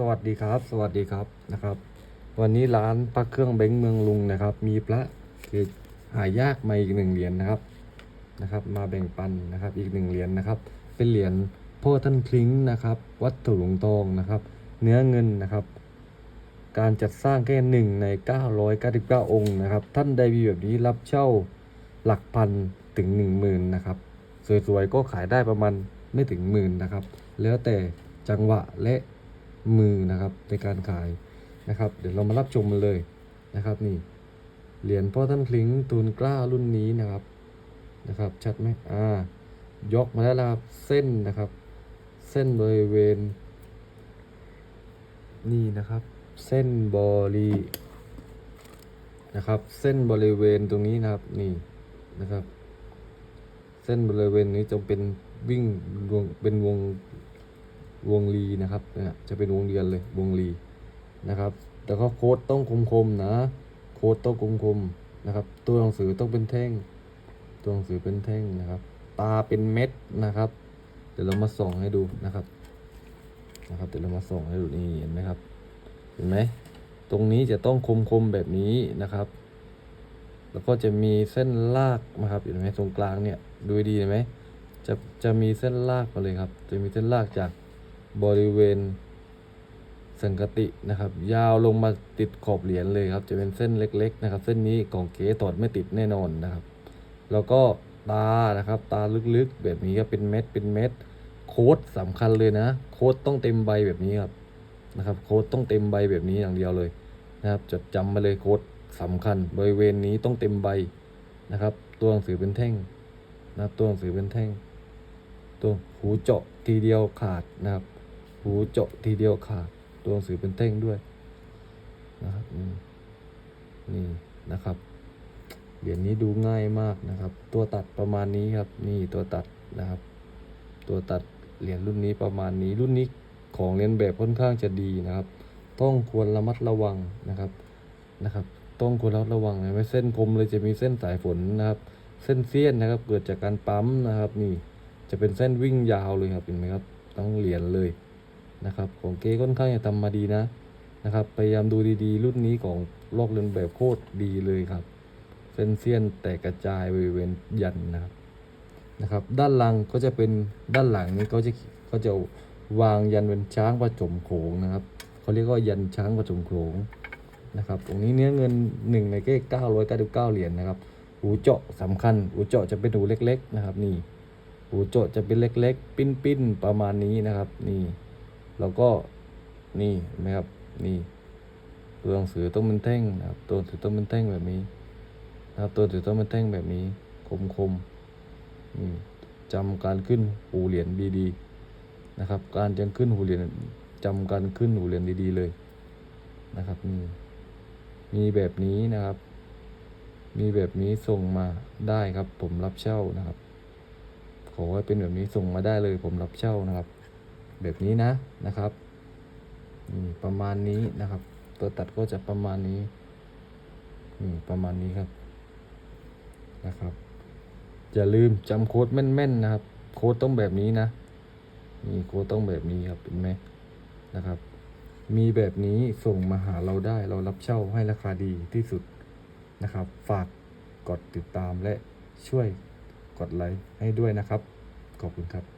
สวัสดีครับ สวัสดีครับนะครับ วันนี้ร้านพระเครื่องเบงเมืองลุงนะครับ มีพระเกศหายากมาอีกหนึ่งเหรียญนะครับนะครับ มาแบ่งปันนะครับอีกหนึ่งเหรียญนะครับ เป็นเหรียญพ่อท่านคลิ้งนะครับ วัดถุหลวงทองนะครับ เนื้อเงินนะครับ การจัดสร้างแค่หนึ่งใน 999 องค์นะครับ ท่านใดมีแบบนี้รับเช่าหลักพันถึง 1 0,000นะครับสวยๆก็ขายได้ประมาณไม่ถึงหมื่นนะครับ แล้วแต่จังหวะและ มือนะครับในการขายนะครับ เดี๋ยวเรามารับชมมันเลยนะครับนี่เหรียญพ่อท่านคลิงตูนกล้ารุ่นนี้นะครับนะครับชัดไหมอ่ายกมาแล้วนะครับเส้นนะครับ เส้นบริเวณ นี่นะครับ เส้นบรินะครับ เส้นบริเวณตรงนี้นะครับนี่นะครับ เส้นบริเวณนี้จะเป็นวิ่งวงเป็นวง วงรีนะครับเนี่ยจะเป็นวงเรียนเลยวงรีนะครับ แต่ก็โค้ดต้องคมๆนะ โค้ดต้องคมๆนะครับ ตัวหนังสือต้องเป็นแท่ง ตัวหนังสือเป็นแท่งนะครับ ตาเป็นเม็ดนะครับ เดี๋ยวเรามาส่องให้ดูนะครับ นะครับ เดี๋ยวเรามาส่องให้ดูนี่เห็นไหมครับ เห็นไหมตรงนี้จะต้องคมๆแบบนี้นะครับ แล้วก็จะมีเส้นลากนะครับ เห็นไหมตรงกลางเนี่ย ดูดีเห็นไหมจะจะมีเส้นลากมาเลยครับ จะมีเส้นลากจาก บริเวณสังกตินะครับ ยาวลงมาติดขอบเหรียญเลยครับ จะเป็นเส้นเล็ก ๆ นะครับ เส้นนี้ของเก๋ตอดไม่ติดแน่นอนนะครับ แล้วก็ตานะครับ ตาลึกๆ แบบนี้ก็เป็นเม็ดเป็นเม็ดโค้ดสำคัญเลยนะ โค้ดต้องเต็มใบแบบนี้ครับนะครับ โค้ดต้องเต็มใบแบบนี้อย่างเดียวเลยนะครับ จดจำมาเลยโค้ดสำคัญบริเวณนี้ต้องเต็มใบนะครับ ตัวหนังสือเป็นแท่งนะครับตัวหนังสือเป็นแท่ง ตัวหูเจาะทีเดียวขาดนะครับ หูเจาะทีเดียวขาดตัวหนังสือเป็นแท่งด้วยนะครับนี่นะครับเหรียญนี้ดูง่ายมากนะครับ ตัวตัดประมาณนี้ครับ นี่ตัวตัดนะครับ ตัวตัดเหรียญรุ่นนี้ประมาณนี้รุ่นนี้ของเรียนแบบค่อนข้างจะดีนะครับ ต้องควรระมัดระวังนะครับนะครับ ต้องควรระมัดระวังนะไม่เส้นคมเลยจะมีเส้นสายฝนนะครับ เส้นเสี้ยนนะครับ เกิดจากการปั๊มนะครับ นี่จะเป็นเส้นวิ่งยาวเลยครับเห็นไหมครับ ต้องเหรียญเลย นะครับของเก้ค่อนข้างจะทำมาดีนะนะครับพยายามดูดีๆ รุ่นนี้ของลอกเลียนแบบโคตรดีเลยครับเส้นเสี้ยนแตกกระจายบริเวณยันนะครับนะครับ ด้านหลังก็จะเป็นด้านหลังนี้ก็จะก็จะวางยันเป็นช้างผสมโขงนะครับเขาเรียกว่ายันช้างผสมโขงนะครับตรงนี้เนื้อเงินหนึ่งในเก้เก้าร้อยเก้าสิบเก้าเหรียญนะครับหูเจาะสำคัญหูเจาะจะเป็นหูเล็ก ๆ นะครับ นี่หูเจาะจะเป็นเล็ก ๆ ปิ้นๆประมาณนี้นะครับ นี่ แล้วก็นี่นไหมครับนี่ตัวหนังสือต้องเป็นแท่งนะครับตัวหนังสือต้องเป็นแท่งแบบนี้นะครับตัวหนังสือต้องเป็นแท่งแบบนี้คมๆนี่จำการขึ้นหูเหรียญดีๆนะครับ การจะขึ้นหูเหรียญจำการขึ้นหูเหรียญดีๆเลยนะครับนี่มีแบบนี้นะครับ มีแบบนี้ส่งมาได้ครับ ผมรับเช่านะครับขอให้เป็นแบบนี้ส่งมาได้เลย ผมรับเช่านะครับ แบบนี้นะนะครับนี่ประมาณนี้นะครับ ตัวตัดก็จะประมาณนี้นี่ประมาณนี้ครับนะครับอย่าลืมจำโค้ดแม่นๆนะครับ โค้ดต้องแบบนี้นะนี่โค้ดต้องแบบนี้ครับเห็นไหมนะครับ มีแบบนี้ส่งมาหาเราได้เรารับเช่าให้ราคาดีที่สุดนะครับ ฝากกดติดตามและช่วยกดไลค์ให้ด้วยนะครับ ขอบคุณครับ